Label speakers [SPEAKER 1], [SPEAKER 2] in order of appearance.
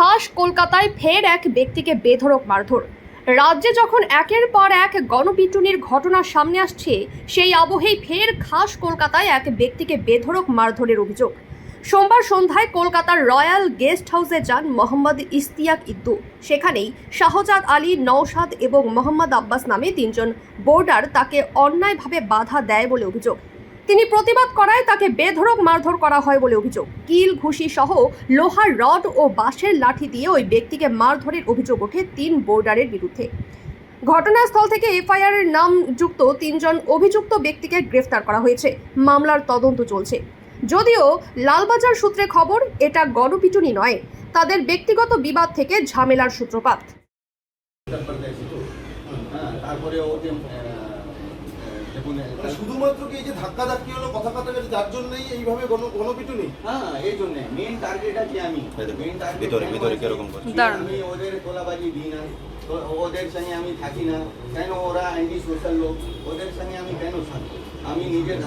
[SPEAKER 1] খাস কলকাতায় ফের এক ব্যক্তিকে বেধড়ক মারধর। রাজ্যে যখন একের পর এক গণপিটুনির ঘটনা সামনে আসছে, সেই আবহেই ফের খাস কলকাতায় এক ব্যক্তিকে বেধড়ক মারধরের অভিযোগ। সোমবার সন্ধ্যায় কলকাতার রয়্যাল গেস্ট হাউসে যান মোহাম্মদ ইস্তিয়াক ইদ্দু। সেখানেই শাহজাদ আলী, নওশাদ এবং মোহাম্মদ আব্বাস নামে তিনজন বোর্ডার তাকে অন্যায়ভাবে বাধা দেয় বলে অভিযোগ। তিনি প্রতিবাদ করায় তাকে বেধড়ক মারধর করা হয় বলে অভিযোগ। কিল, ঘুষি সহ লোহার রড ও বাঁশের লাঠি দিয়ে ওই ব্যক্তিকে মারধরের অভিযোগ ওঠে তিন বোর্ডারের বিরুদ্ধে। ঘটনাস্থল থেকে এফআইআর এর নাম যুক্ত তিনজন অভিযুক্ত ব্যক্তিকে গ্রেফতার করা হয়েছে। মামলার তদন্ত চলছে। যদিও লালবাজার সূত্রে খবর, এটা গণপিটুনি নয়। তাদের ব্যক্তিগত বিবাদ থেকে ঝামেলার সূত্রপাত।
[SPEAKER 2] তারপরে ও যে
[SPEAKER 3] শুধুমাত্র কি এই যে ধাক্কা ধাক্কি হলো কথা কাটাকাটি যার জন্যই এইভাবে গণ গণপিটুনি?
[SPEAKER 2] হ্যাঁ এই জন্য। মেন টার্গেট আছে আমি। মেন টার্গেট
[SPEAKER 4] ভিতরে ভিতরে কীরকম করছি?
[SPEAKER 2] আমি ওদের কোলাবাজি দিই না। ওদের সঙ্গে আমি থাকি না। কেন ওরা অ্যান্টি সোশ্যাল লোক? ওদের সঙ্গে আমি কেন থাকব? আমি নিজের